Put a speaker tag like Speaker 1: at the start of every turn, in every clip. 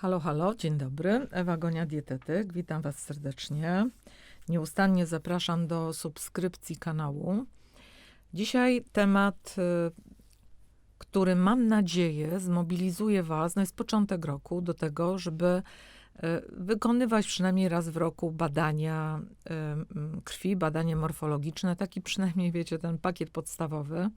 Speaker 1: Halo, halo, dzień dobry. Ewa Gonia, dietetyk. Witam Was serdecznie. Nieustannie zapraszam do subskrypcji kanału. Dzisiaj temat, y, który mam nadzieję zmobilizuje Was, no jest początek roku, do tego, żeby y, wykonywać przynajmniej raz w roku badania y, krwi, badanie morfologiczne, taki przynajmniej, wiecie, ten pakiet podstawowy.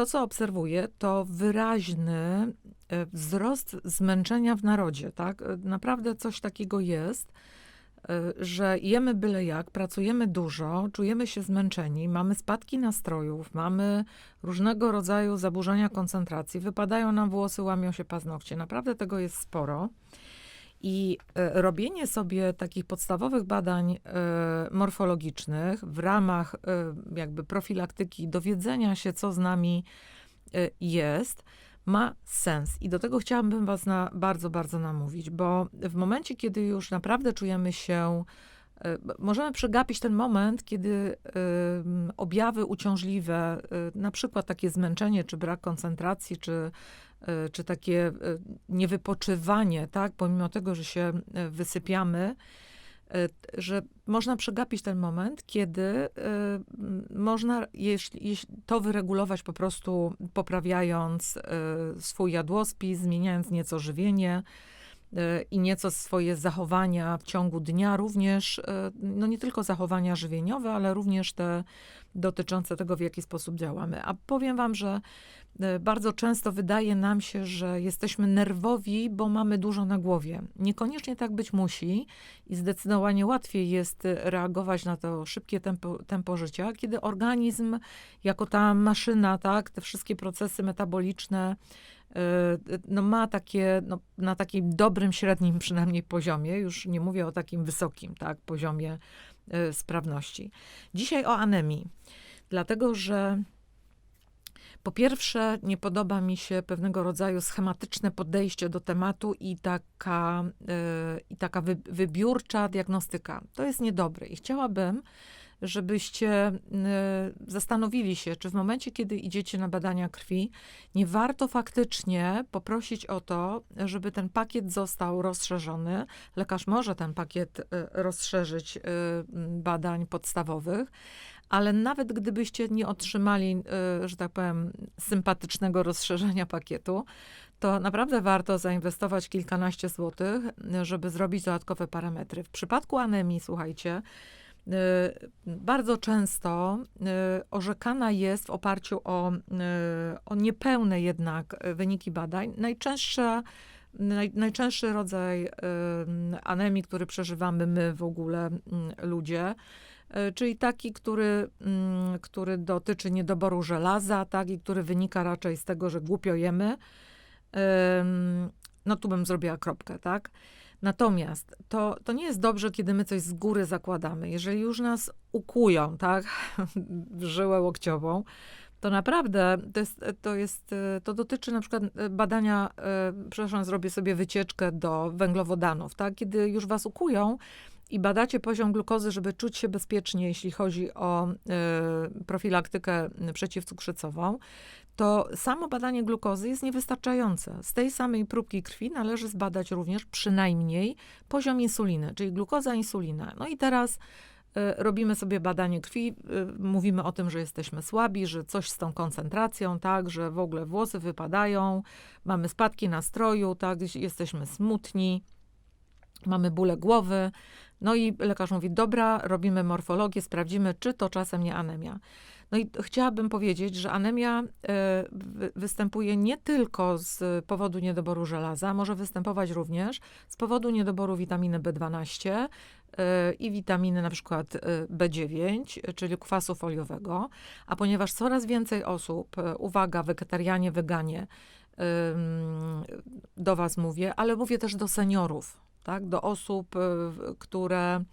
Speaker 1: To, co obserwuję, to wyraźny e, wzrost zmęczenia w narodzie, tak? E, Naprawdę coś takiego jest, e, że jemy byle jak, pracujemy dużo, czujemy się zmęczeni, mamy spadki nastrojów, mamy różnego rodzaju zaburzenia koncentracji, wypadają nam włosy, łamią się paznokcie. Naprawdę tego jest sporo. I e, robienie sobie takich podstawowych badań e, morfologicznych w ramach e, jakby profilaktyki, dowiedzenia się, co z nami jest, ma sens. I do tego chciałabym Was na, bardzo, bardzo namówić, bo w momencie, kiedy już naprawdę czujemy się, możemy przegapić ten moment, kiedy objawy uciążliwe, na przykład takie zmęczenie, czy brak koncentracji, czy, czy takie e, niewypoczywanie, tak, pomimo tego, że się e, wysypiamy, e, że można przegapić ten moment, kiedy e, można jeśli, jeśli to wyregulować po prostu poprawiając e, swój jadłospis, zmieniając nieco żywienie e, i nieco swoje zachowania w ciągu dnia, również, e, no nie tylko zachowania żywieniowe, ale również te dotyczące tego, w jaki sposób działamy. A powiem wam, że e, bardzo często wydaje nam się, że jesteśmy nerwowi, bo mamy dużo na głowie. Niekoniecznie tak być musi i zdecydowanie łatwiej jest e, reagować na to szybkie tempo, tempo życia, kiedy organizm, jako ta maszyna, tak, te wszystkie procesy metaboliczne, e, no ma takie, no, na takim dobrym, średnim przynajmniej poziomie, już nie mówię o takim wysokim, tak, poziomie e, sprawności. Dzisiaj o anemii, dlatego że po pierwsze, nie podoba mi się pewnego rodzaju schematyczne podejście do tematu i taka, e, i taka wy, wybiórcza diagnostyka. To jest niedobre i chciałabym, żebyście e, zastanowili się, czy w momencie, kiedy idziecie na badania krwi, nie warto faktycznie poprosić o to, żeby ten pakiet został rozszerzony. Lekarz może ten pakiet e, rozszerzyć e, badań podstawowych, ale nawet gdybyście nie otrzymali, że tak powiem, sympatycznego rozszerzenia pakietu, to naprawdę warto zainwestować kilkanaście złotych, żeby zrobić dodatkowe parametry. W przypadku anemii, słuchajcie, bardzo często e, orzekana jest w oparciu o, e, o niepełne jednak wyniki badań. Najczęstsza Naj, najczęstszy rodzaj em, anemii, który przeżywamy my w ogóle, ludzie, czyli taki, który, który dotyczy niedoboru żelaza, tak, i który wynika raczej z tego, że głupio jemy. Em, No tu bym zrobiła kropkę, tak? Natomiast to, to nie jest dobrze, kiedy my coś z góry zakładamy. Jeżeli już nas ukują, tak, w żyłę łokciową, to naprawdę to jest, to jest, to dotyczy na przykład e, badania, e, przepraszam, zrobię sobie wycieczkę do węglowodanów, tak? Kiedy już was ukują i badacie poziom glukozy, żeby czuć się bezpiecznie, jeśli chodzi o e, profilaktykę przeciwcukrzycową, to samo badanie glukozy jest niewystarczające. Z tej samej próbki krwi należy zbadać również przynajmniej poziom insuliny, czyli glukoza, insulina. No i teraz e, robimy sobie badanie krwi, e, mówimy o tym, że jesteśmy słabi, że coś z tą koncentracją, tak, że w ogóle włosy wypadają, mamy spadki nastroju, tak, jesteśmy smutni, mamy bóle głowy. No i lekarz mówi, dobra, robimy morfologię, sprawdzimy, czy to czasem nie anemia. No i chciałabym powiedzieć, że anemia e, wy- występuje nie tylko z powodu niedoboru żelaza, może występować również z powodu niedoboru witaminy B12 e, i witaminy na przykład e, B9, e, czyli kwasu foliowego. A ponieważ coraz więcej osób, uwaga, wegetarianie, weganie, do Was mówię, ale mówię też do seniorów, tak? do osób, które,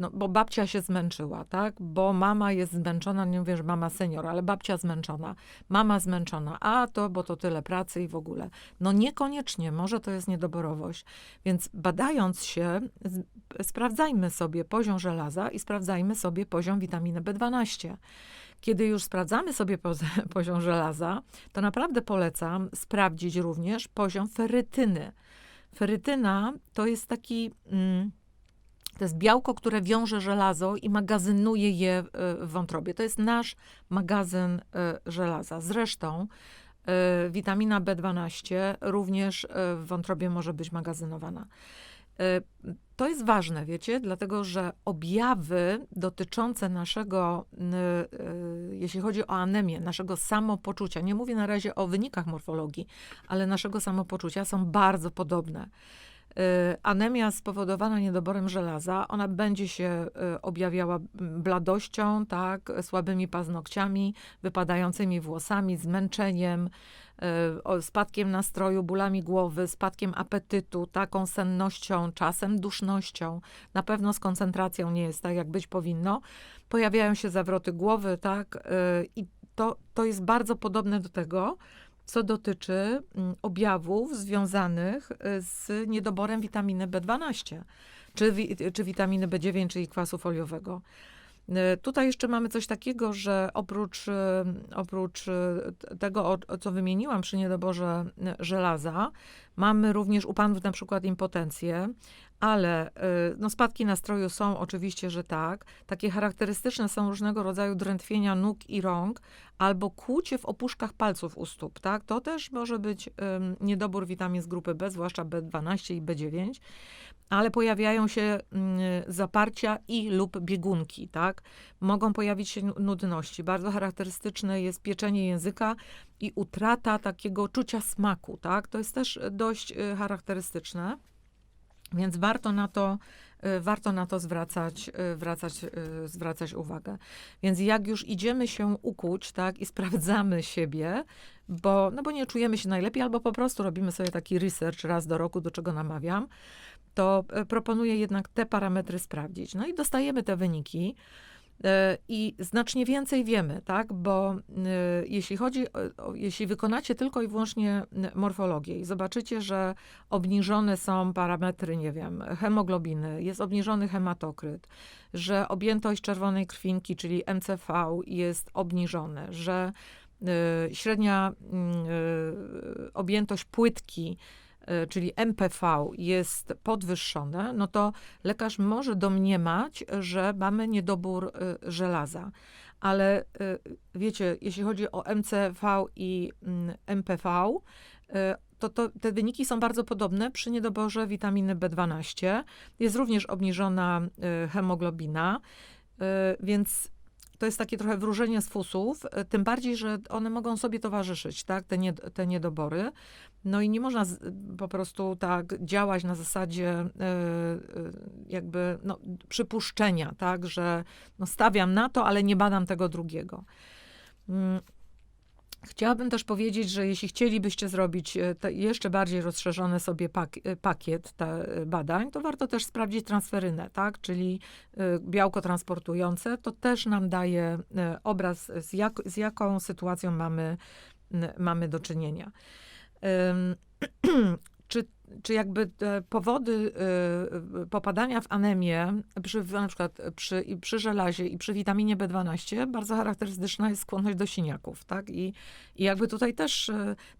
Speaker 1: no, bo babcia się zmęczyła, tak? bo mama jest zmęczona, nie mówię, że mama senior, ale babcia zmęczona, mama zmęczona, a to, bo to tyle pracy i w ogóle. No niekoniecznie, może to jest niedoborowość, więc badając się, sprawdzajmy sobie poziom żelaza i sprawdzajmy sobie poziom witaminy B12. Kiedy już sprawdzamy sobie poz- poziom żelaza, to naprawdę polecam sprawdzić również poziom ferytyny. Ferytyna to jest taki, mm, to jest białko, które wiąże żelazo i magazynuje je y, w wątrobie. To jest nasz magazyn y, żelaza. Zresztą y, witamina B12 również w wątrobie może być magazynowana. To jest ważne, wiecie, dlatego że objawy dotyczące naszego, jeśli chodzi o anemię, naszego samopoczucia, nie mówię na razie o wynikach morfologii, ale naszego samopoczucia są bardzo podobne. Y, Anemia spowodowana niedoborem żelaza, ona będzie się y, objawiała bladością, tak, słabymi paznokciami, wypadającymi włosami, zmęczeniem, y, spadkiem nastroju, bólami głowy, spadkiem apetytu, taką sennością, czasem dusznością. Na pewno z koncentracją nie jest tak, jak być powinno. Pojawiają się zawroty głowy, tak, i to, to jest bardzo podobne do tego, co dotyczy mm, objawów związanych y, z niedoborem witaminy B12, czy, czy witaminy B9, czyli kwasu foliowego. Y, Tutaj jeszcze mamy coś takiego, że oprócz, y, oprócz tego, o, o co wymieniłam przy niedoborze żelaza, mamy również u panów na przykład impotencję, ale y, no, spadki nastroju są oczywiście, że tak. Takie charakterystyczne są różnego rodzaju drętwienia nóg i rąk, albo kłucie w opuszkach palców u stóp, tak? To też może być niedobór witamin z grupy B, zwłaszcza B12 i B9, ale pojawiają się mm, zaparcia i lub biegunki, tak? Mogą pojawić się nu- nudności. Bardzo charakterystyczne jest pieczenie języka i utrata takiego czucia smaku, tak? To jest też dość y, charakterystyczne. Więc warto na to, y, warto na to zwracać, y, wracać, y, zwracać uwagę. Więc jak już idziemy się ukuć, tak, i sprawdzamy siebie, bo, no bo nie czujemy się najlepiej, albo po prostu robimy sobie taki research raz do roku, do czego namawiam, to proponuję jednak te parametry sprawdzić. No i dostajemy te wyniki. E, I znacznie więcej wiemy, tak? Bo e, jeśli chodzi, jeśli wykonacie tylko i wyłącznie n- morfologię i zobaczycie, że obniżone są parametry, nie wiem, hemoglobiny, jest obniżony hematokryt, że objętość czerwonej krwinki, czyli MCV jest obniżone, że średnia mm, objętość płytki, czyli MPV jest podwyższone, no to lekarz może domniemać, że mamy niedobór y, żelaza. Ale y, wiecie, jeśli chodzi o MCV i mm, MPV, y, to, to te wyniki są bardzo podobne przy niedoborze witaminy B12. Jest również obniżona hemoglobina, więc to jest takie trochę wróżenie z fusów, y, tym bardziej, że one mogą sobie towarzyszyć, tak, te, nie, te niedobory. No i nie można z, po prostu tak działać na zasadzie y, y, jakby no, przypuszczenia, tak, że no, stawiam na to, ale nie badam tego drugiego. Chciałabym też powiedzieć, że jeśli chcielibyście zrobić e, jeszcze bardziej rozszerzony sobie e, pakiet e, badań, to warto też sprawdzić transferynę, tak? czyli białko transportujące. To też nam daje obraz, z, jak, z jaką sytuacją mamy, mamy do czynienia. Czy, czy jakby te powody y, popadania w anemię, przy, na przykład przy, przy żelazie i przy witaminie B12, bardzo charakterystyczna jest skłonność do siniaków, tak? I, i jakby tutaj też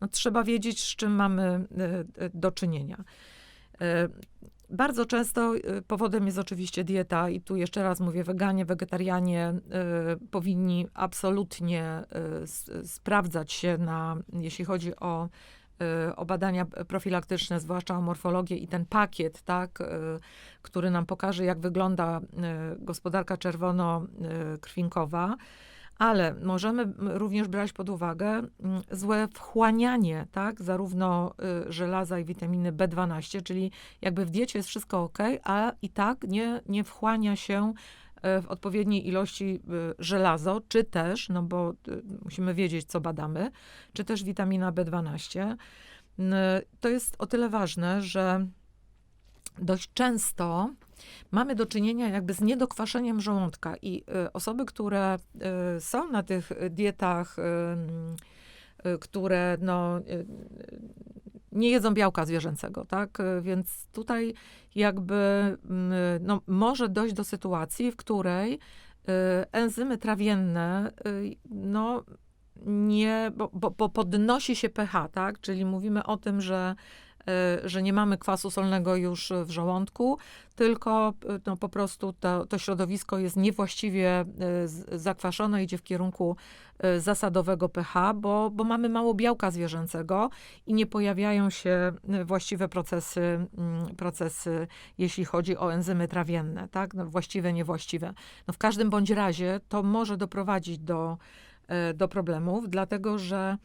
Speaker 1: no, trzeba wiedzieć, z czym mamy do czynienia. Bardzo często powodem jest oczywiście dieta, i tu jeszcze raz mówię, weganie, wegetarianie y, powinni absolutnie y, sprawdzać się na, jeśli chodzi o, o badania profilaktyczne, zwłaszcza o morfologię i ten pakiet, tak, y, który nam pokaże, jak wygląda y, gospodarka czerwono-krwinkowa. Ale możemy również brać pod uwagę złe wchłanianie, tak, zarówno y, żelaza i witaminy B12, czyli jakby w diecie jest wszystko ok, a i tak nie, nie wchłania się w odpowiedniej ilości y, żelazo, czy też, no bo y, musimy wiedzieć, co badamy, czy też witamina B12. N- To jest o tyle ważne, że dość często mamy do czynienia jakby z niedokwaszeniem żołądka i osoby, które są na tych dietach, które no, nie jedzą białka zwierzęcego, tak? Y, Więc tutaj jakby mm, no, może dojść do sytuacji, w której y, enzymy trawienne no, nie, bo, bo, bo podnosi się pH, tak? Czyli mówimy o tym, że że nie mamy kwasu solnego już w żołądku, tylko y, no, po prostu to, to środowisko jest niewłaściwie y, zakwaszone, idzie w kierunku y, zasadowego pH, bo, bo mamy mało białka zwierzęcego i nie pojawiają się y, właściwe procesy, mm, procesy jeśli chodzi o enzymy trawienne, tak? No, właściwe, niewłaściwe. No, w każdym bądź razie to może doprowadzić do, do problemów, dlatego że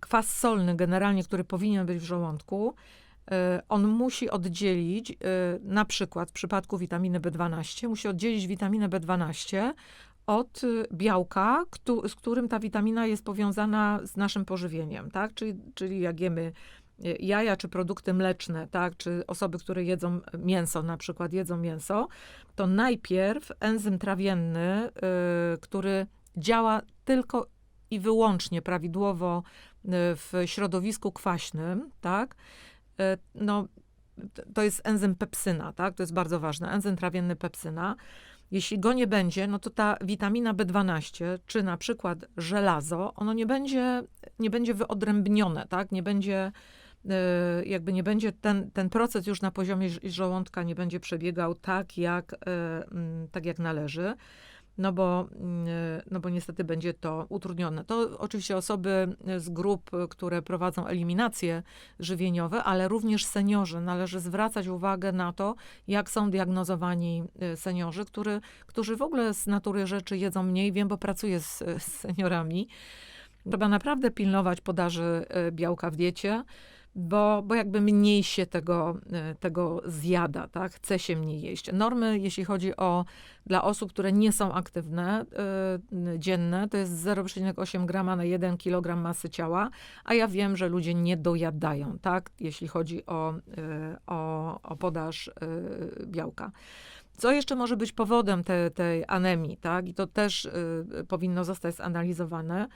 Speaker 1: kwas solny generalnie, który powinien być w żołądku, e, on musi oddzielić, e, na przykład w przypadku witaminy B12, musi oddzielić witaminę B12 od e, białka, z którym ta witamina jest powiązana z naszym pożywieniem, tak? Czyli, czyli jak jemy jaja czy produkty mleczne, tak? Czy osoby, które jedzą mięso, na przykład jedzą mięso, to najpierw enzym trawienny, y, który działa tylko i wyłącznie prawidłowo y, w środowisku kwaśnym, tak? Y, No, to jest enzym pepsyna, tak? To jest bardzo ważne. Enzym trawienny pepsyna. Jeśli go nie będzie, no to ta witamina B12, czy na przykład żelazo, ono nie będzie, nie będzie wyodrębnione, tak? Nie będzie, y, jakby nie będzie ten, ten proces już na poziomie żołądka nie będzie przebiegał tak, jak, mm, tak jak należy. No bo, mm, no bo niestety będzie to utrudnione. To oczywiście osoby z grup, które prowadzą eliminacje żywieniowe, ale również seniorzy. Należy zwracać uwagę na to, jak są diagnozowani y, seniorzy, który, którzy w ogóle z natury rzeczy jedzą mniej. Wiem, bo pracuję z, z seniorami. Trzeba naprawdę pilnować podaży białka w diecie, bo, bo jakby mniej się tego, y, tego zjada, tak? Chce się mniej jeść. Normy, jeśli chodzi o dla osób, które nie są aktywne, y, dzienne, to jest 0,8 grama na 1 kg masy ciała, a ja wiem, że ludzie nie dojadają, tak? Jeśli chodzi o, y, o, o podaż białka. Co jeszcze może być powodem te, tej anemii, tak? I to też powinno zostać zanalizowane.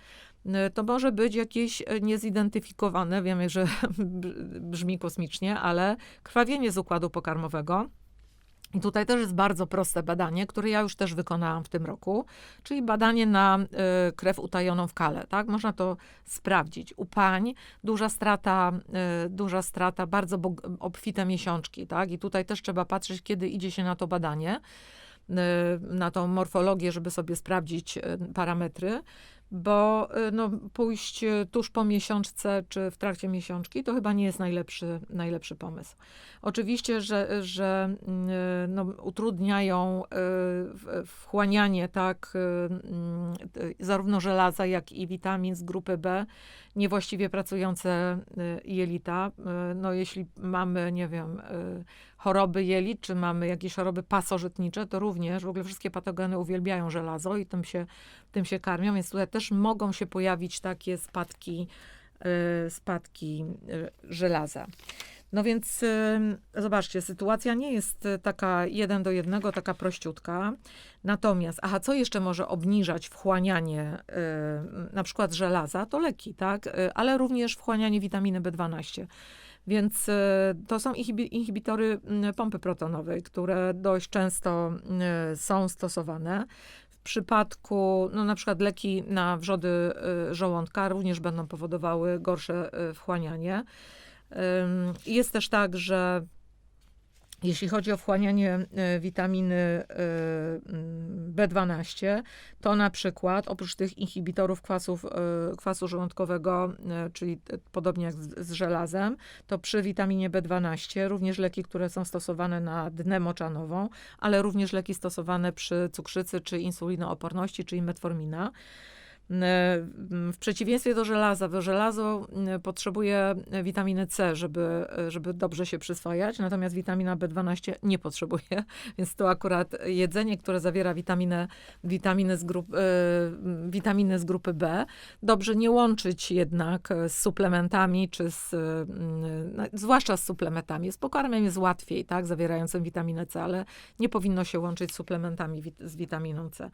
Speaker 1: Y, To może być jakieś y, niezidentyfikowane, wiemy, że brzmi kosmicznie, ale krwawienie z układu pokarmowego. I tutaj też jest bardzo proste badanie, które ja już też wykonałam w tym roku, czyli badanie na y, krew utajoną w kale, tak? Można to sprawdzić. U pań duża strata, y, duża strata, bardzo obfite miesiączki, tak? I tutaj też trzeba patrzeć, kiedy idzie się na to badanie, y, na tą morfologię, żeby sobie sprawdzić parametry, bo y, no, pójść y, tuż po miesiączce czy w trakcie miesiączki to chyba nie jest najlepszy, najlepszy pomysł. Oczywiście, że, że y, no, utrudniają wchłanianie tak, zarówno żelaza, jak i witamin z grupy B, niewłaściwie pracujące jelita. No, jeśli mamy, nie wiem, choroby jelit, czy mamy jakieś choroby pasożytnicze, to również w ogóle wszystkie patogeny uwielbiają żelazo i tym się, tym się karmią, więc tutaj też mogą się pojawić takie spadki, y, spadki y, żelaza. No więc y, zobaczcie, sytuacja nie jest y, taka jeden do jednego, taka prościutka. Natomiast, aha, co jeszcze może obniżać wchłanianie y, na przykład żelaza, to leki, tak? Y, ale również wchłanianie witaminy B12. Więc y, to są inhibi- inhibitory mm, pompy protonowej, które dość często y, są stosowane. W przypadku, no na przykład leki na wrzody y, żołądka również będą powodowały gorsze wchłanianie. Jest też tak, że jeśli chodzi o wchłanianie y, witaminy y, mm, B12, to na przykład oprócz tych inhibitorów kwasów, y, kwasu żołądkowego, czyli podobnie jak z, z żelazem, to przy witaminie B12 również leki, które są stosowane na dnę moczanową, ale również leki stosowane przy cukrzycy czy insulinooporności, czyli metformina. W przeciwieństwie do żelaza, bo żelazo mm, potrzebuje witaminy C, żeby, żeby dobrze się przyswajać, natomiast witamina B12 nie potrzebuje, więc to akurat jedzenie, które zawiera witaminę, witaminy, z grup, e, witaminy z grupy B, dobrze nie łączyć jednak z suplementami, czy z, zwłaszcza z suplementami. Z pokarmem jest łatwiej, tak, zawierającym witaminę C, ale nie powinno się łączyć z suplementami z witaminą C.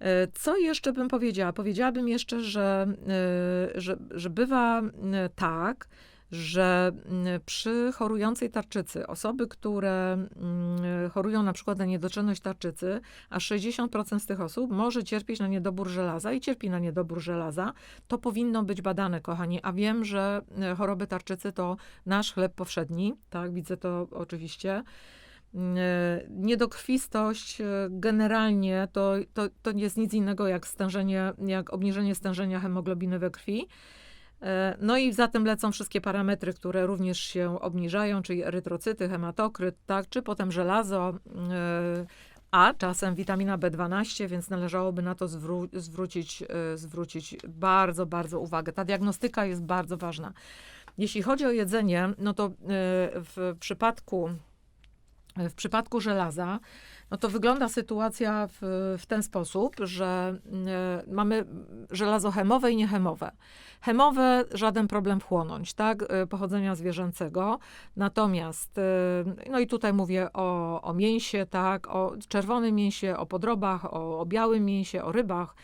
Speaker 1: E, Co jeszcze bym powiedziała? Powiedziałabym jeszcze, że, e, że, że bywa e, tak, że przy chorującej tarczycy, osoby, które mm, chorują na przykład na niedoczynność tarczycy, aż 60% z tych osób może cierpieć na niedobór żelaza i cierpi na niedobór żelaza. To powinno być badane, kochani, a wiem, że choroby tarczycy to nasz chleb powszedni, tak, widzę to oczywiście. E, Niedokrwistość e, generalnie to, to, to jest nic innego jak stężenie, jak obniżenie stężenia hemoglobiny we krwi. E, No i za tym lecą wszystkie parametry, które również się obniżają, czyli erytrocyty, hematokryt, tak, czy potem żelazo, a czasem witamina B12, więc należałoby na to zwró- zwrócić, zwrócić bardzo, bardzo uwagę. Ta diagnostyka jest bardzo ważna. Jeśli chodzi o jedzenie, no to w przypadku, w przypadku żelaza, no to wygląda sytuacja w, w ten sposób, że e, mamy żelazo chemowe i niechemowe. Chemowe żaden problem wchłonąć, tak, e, pochodzenia zwierzęcego. Natomiast, e, no i tutaj mówię o, o mięsie, tak, o czerwonym mięsie, o podrobach, o, o białym mięsie, o rybach,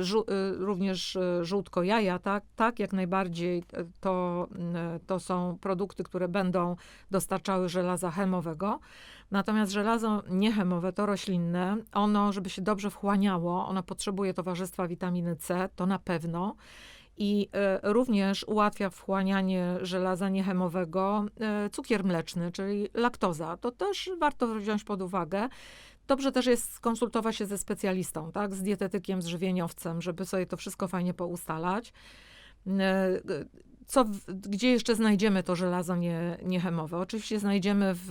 Speaker 1: żu, również żółtko jaja, tak, tak, jak najbardziej to, to są produkty, które będą dostarczały żelaza chemowego. Natomiast żelazo niechemowe, to roślinne, ono, żeby się dobrze wchłaniało, ono potrzebuje towarzystwa witaminy C, to na pewno. I e, również ułatwia wchłanianie żelaza niechemowego e, cukier mleczny, czyli laktoza. To też warto wziąć pod uwagę. Dobrze też jest skonsultować się ze specjalistą, tak, z dietetykiem, z żywieniowcem, żeby sobie to wszystko fajnie poustalać. Co, gdzie jeszcze znajdziemy to żelazo nie, niechemowe? Oczywiście znajdziemy w,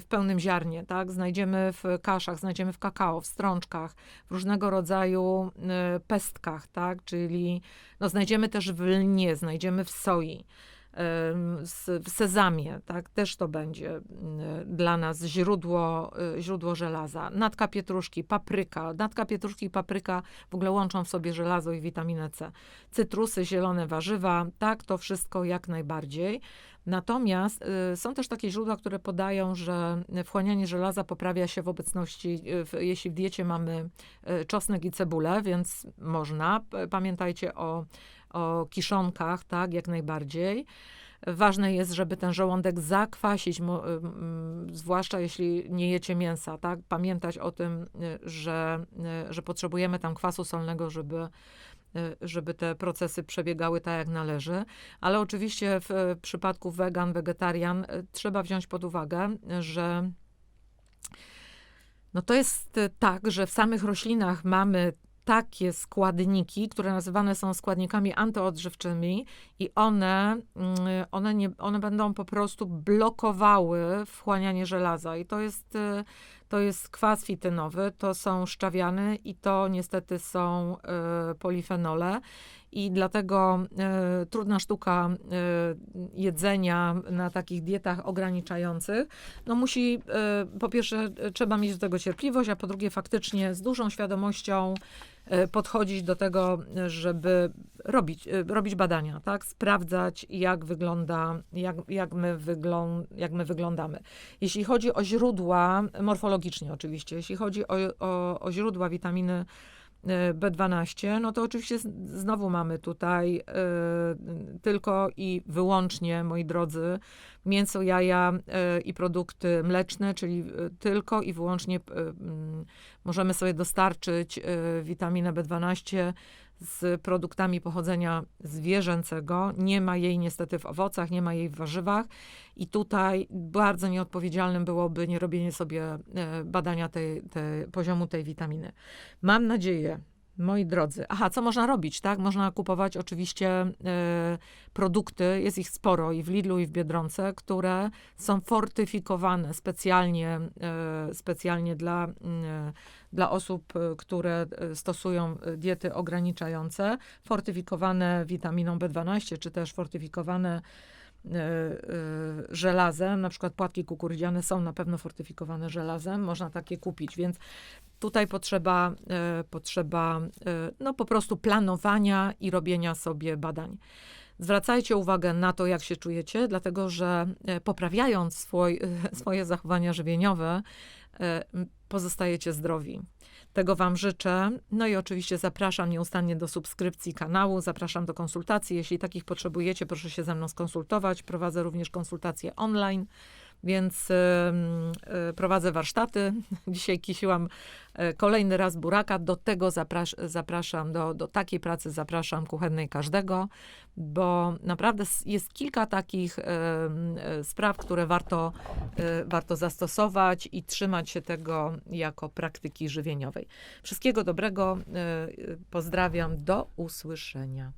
Speaker 1: w pełnym ziarnie, tak? Znajdziemy w kaszach, znajdziemy w kakao, w strączkach, w różnego rodzaju e, pestkach, tak? Czyli no, znajdziemy też w lnie, znajdziemy w soi, w sezamie, tak? Też to będzie dla nas źródło, e, źródło żelaza. Natka pietruszki, papryka. Natka pietruszki i papryka w ogóle łączą w sobie żelazo i witaminę C cytrusy, zielone warzywa, tak, to wszystko jak najbardziej. Natomiast y, są też takie źródła, które podają, że wchłanianie żelaza poprawia się w obecności, y, jeśli w diecie mamy y, czosnek i cebulę, więc można. Pamiętajcie o, o kiszonkach, tak, jak najbardziej. Ważne jest, żeby ten żołądek zakwasić, zwłaszcza jeśli nie jecie mięsa, tak? Pamiętać o tym, y, że, y, że potrzebujemy tam kwasu solnego, żeby, y, żeby te procesy przebiegały tak, jak należy. Ale oczywiście w przypadku wegan, wegetarian trzeba wziąć pod uwagę, że no to jest tak, że w samych roślinach mamy takie składniki, które nazywane są składnikami antyodżywczymi i one, mm, one, nie, one będą po prostu blokowały wchłanianie żelaza. I to jest, y, to jest kwas fitynowy, to są szczawiany i to niestety są y, polifenole. I dlatego y, trudna sztuka jedzenia na takich dietach ograniczających, no musi, po pierwsze, trzeba mieć do tego cierpliwość, a po drugie, faktycznie z dużą świadomością podchodzić do tego, żeby robić, y, robić badania, tak? Sprawdzać, jak wygląda, jak, jak, my wyglą, jak my wyglądamy. Jeśli chodzi o źródła, morfologicznie oczywiście, jeśli chodzi o, o, o źródła witaminy B12, no to oczywiście znowu mamy tutaj y, tylko i wyłącznie, moi drodzy, mięso, jaja y, i produkty mleczne, czyli y, tylko i wyłącznie y, możemy sobie dostarczyć witaminę B12 z produktami pochodzenia zwierzęcego. Nie ma jej niestety w owocach, nie ma jej w warzywach. I tutaj bardzo nieodpowiedzialnym byłoby nie robienie sobie e, badania tej, tej, poziomu tej witaminy. Mam nadzieję, moi drodzy, aha, co można robić, tak? Można kupować oczywiście e, produkty, jest ich sporo i w Lidlu, i w Biedronce, które są fortyfikowane specjalnie, e, specjalnie dla, e, dla osób, które stosują diety ograniczające, fortyfikowane witaminą B12, czy też fortyfikowane żelazem, na przykład płatki kukurydziane są na pewno fortyfikowane żelazem, można takie kupić, więc tutaj potrzeba, e, potrzeba e, no po prostu planowania i robienia sobie badań. Zwracajcie uwagę na to, jak się czujecie, dlatego że e, poprawiając swój, swoje zachowania żywieniowe, e, pozostajecie zdrowi. Tego Wam życzę. No i oczywiście zapraszam nieustannie do subskrypcji kanału, zapraszam do konsultacji. Jeśli takich potrzebujecie, proszę się ze mną skonsultować. Prowadzę również konsultacje online, więc y, prowadzę warsztaty. Dzisiaj kisiłam e, kolejny raz buraka. Do tego zaprasz, zapraszam, do, do takiej pracy zapraszam kuchennej każdego, bo naprawdę jest kilka takich e, spraw, które warto, e, warto zastosować i trzymać się tego jako praktyki żywieniowej. Wszystkiego dobrego. e, Pozdrawiam. Do usłyszenia.